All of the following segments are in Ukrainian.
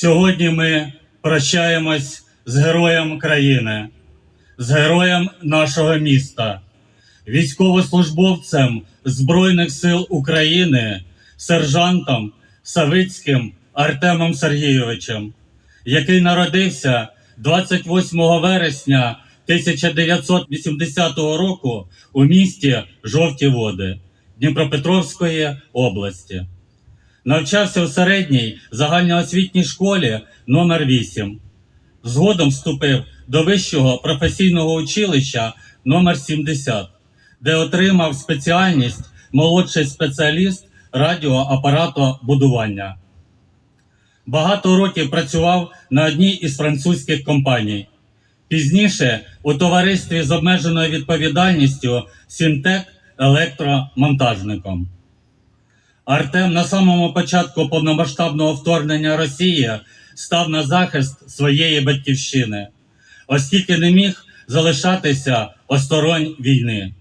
Сьогодні ми прощаємось з героєм країни, з героєм нашого міста, військовослужбовцем Збройних сил України, сержантом Савицьким Артемом Сергійовичем, який народився 28 вересня 1980 року у місті Жовті Води Дніпропетровської області. Навчався у середній загальноосвітній школі номер 8 Згодом вступив до вищого професійного училища номер 70 де отримав спеціальність молодший спеціаліст радіоапаратобудування. Багато років працював на одній із французьких компаній. Пізніше у товаристві з обмеженою відповідальністю Сінтек електромонтажником. Артем на самому початку повномасштабного вторгнення Росії став на захист своєї батьківщини, оскільки не міг залишатися осторонь війни.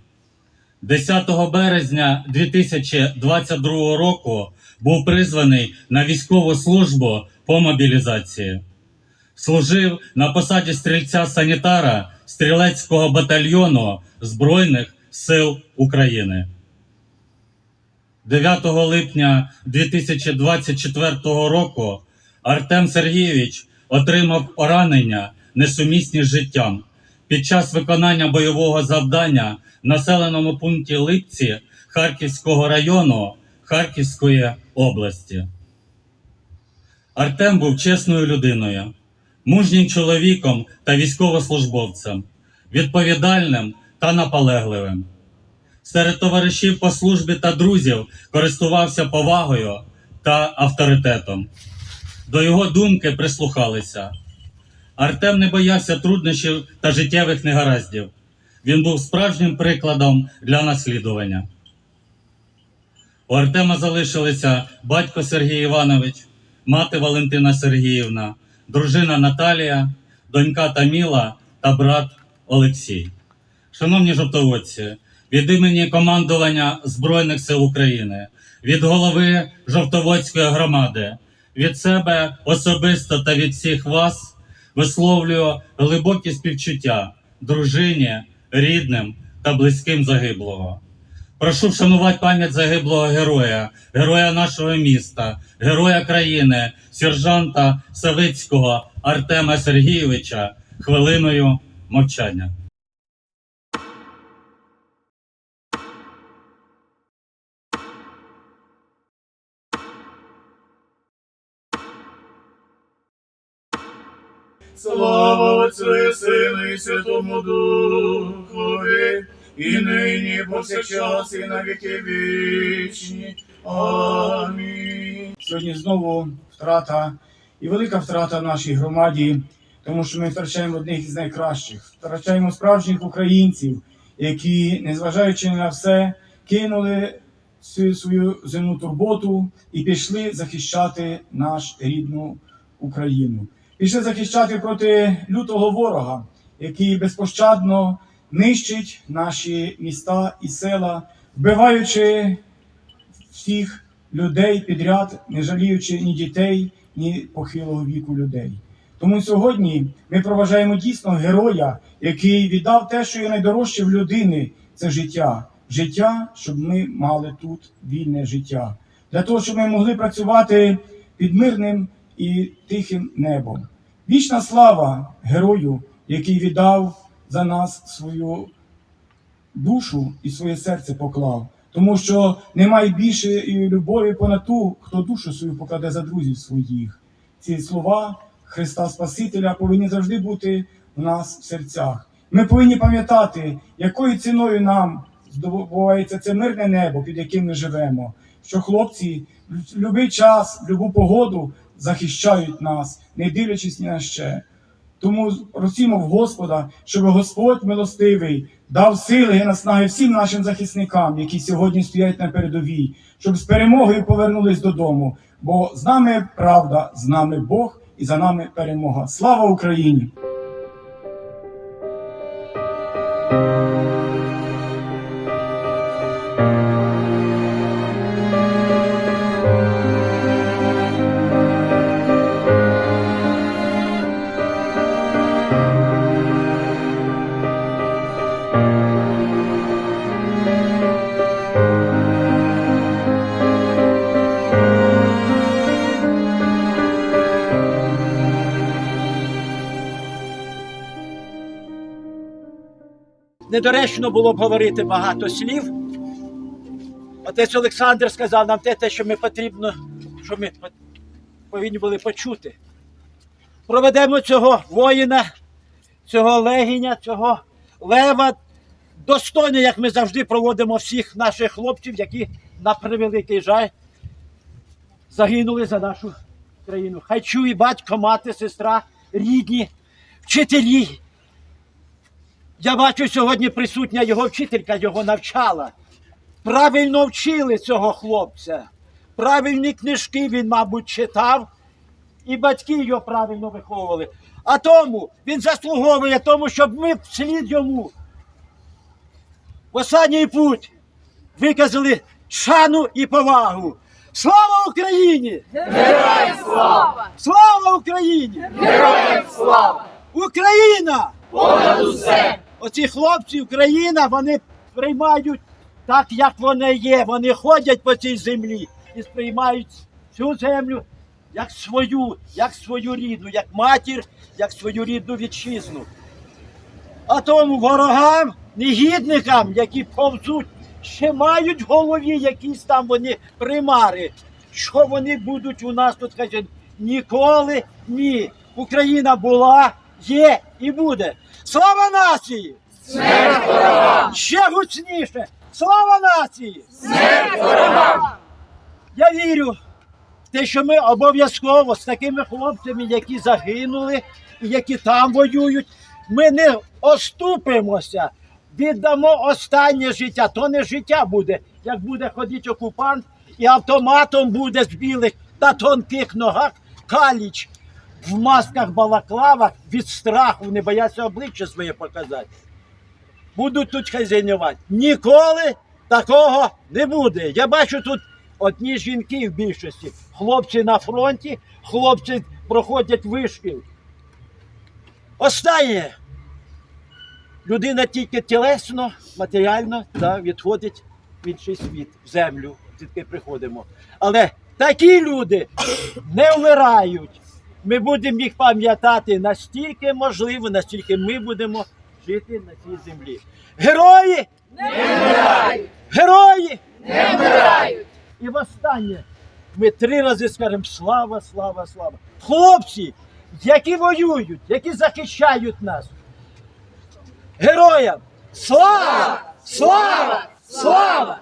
10 березня 2022 року був призваний на військову службу по мобілізації. Служив на посаді стрільця-санітара стрілецького батальйону Збройних сил України. 9 липня 2024 року Артем Сергійович отримав поранення несумісні з життям під час виконання бойового завдання в населеному пункті Липці Харківського району Харківської області. Артем був чесною людиною, мужнім чоловіком та військовослужбовцем, відповідальним та наполегливим. Серед товаришів по службі та друзів користувався повагою та авторитетом. До його думки прислухалися. Артем не боявся труднощів та життєвих негараздів. Він був справжнім прикладом для наслідування. У Артема залишилися батько Сергій Іванович, мати Валентина Сергіївна, дружина Наталія, донька Таміла та брат Олексій. Шановні жовтоводці, від імені командування Збройних сил України, від голови Жовтоводської громади, від себе особисто та від всіх вас висловлюю глибокі співчуття дружині, рідним та близьким загиблого. Прошу вшанувати пам'ять загиблого героя, героя нашого міста, героя країни, сержанта Савицького Артема Сергійовича хвилиною мовчання. Слава Отцю і Сину і Святому Духові, і нині, повсякчас, і на віки вічні. Амінь. Сьогодні знову втрата і велика втрата в нашій громаді, тому що ми втрачаємо одних із найкращих, втрачаємо справжніх українців, які, незважаючи на все, кинули всю свою земну турботу і пішли захищати наш рідну Україну. Пішли захищати проти лютого ворога, який безпощадно нищить наші міста і села, вбиваючи всіх людей підряд, не жаліючи ні дітей, ні похилого віку людей. Тому сьогодні ми проважаємо дійсно героя, який віддав те, що є найдорожче в людини це життя. Життя, щоб ми мали тут вільне життя, для того, щоб ми могли працювати під мирним і тихим небом. Вічна слава герою, який віддав за нас свою душу і своє серце поклав. Тому що немає більшої любові понад ту, хто душу свою покладе за друзів своїх. Ці слова Христа Спасителя повинні завжди бути в нас в серцях. Ми повинні пам'ятати, якою ціною нам здобувається це мирне небо, під яким ми живемо. Що хлопці в будь-який час, в будь-яку погоду захищають нас, не дивлячись ні на ще. Тому просимо в Господа, щоб Господь милостивий дав сили і наснаги всім нашим захисникам, які сьогодні стоять на передовій, щоб з перемогою повернулись додому. Бо з нами правда, з нами Бог і за нами перемога. Слава Україні! Недоречно було б говорити багато слів. Отець Олександр сказав нам те, те, що ми потрібно, що ми повинні були почути. Проведемо цього воїна, цього легіня, цього лева достойно, як ми завжди проводимо всіх наших хлопців, які на превеликий жаль загинули за нашу країну. Хай чує батько, мати, сестра, рідні, вчителі. Я бачу сьогодні присутня його вчителька, його навчала. Правильно вчили цього хлопця. Правильні книжки він, мабуть, читав, і батьки його правильно виховували. А тому він заслуговує тому, щоб ми вслід йому в останній путь виказали шану і повагу. Слава Україні! Героям слава! Слава Україні! Героям слава! Україна! Понад усе! Оці хлопці, Україна, вони приймають так, як вони є. Вони ходять по цій землі і сприймають цю землю як свою, як свою рідну, як матір, як свою рідну вітчизну. А тому ворогам, негідникам, які повзуть, ще мають в голові якісь там вони примари. Що вони будуть у нас тут кажуть? Ніколи ні. Україна була, є і буде. Слава нації! Смерть ворогам! Ще гучніше! Слава нації! Смерть ворогам! Я вірю в те, що ми обов'язково з такими хлопцями, які загинули і які там воюють, ми не оступимося, віддамо останнє життя. То не життя буде, як буде ходити окупант і автоматом буде з білих та тонких ногах каліч в масках балаклавах від страху, не бояться обличчя своє показати. Будуть тут хазяйнувати. Ніколи такого не буде. Я бачу тут одні жінки в більшості. Хлопці на фронті, хлопці проходять вишкіл. Останнє. Людина тільки тілесно, матеріально да, відходить в інший світ, в землю, звідки приходимо. Але такі люди не вмирають. Ми будемо їх пам'ятати настільки можливо, настільки ми будемо жити на цій землі. Герої! Не вмирають! Герої! Не вмирають! І востаннє ми три рази скажемо слава, слава, слава. Хлопці, які воюють, які захищають нас. Героям! Слава! Слава! Слава!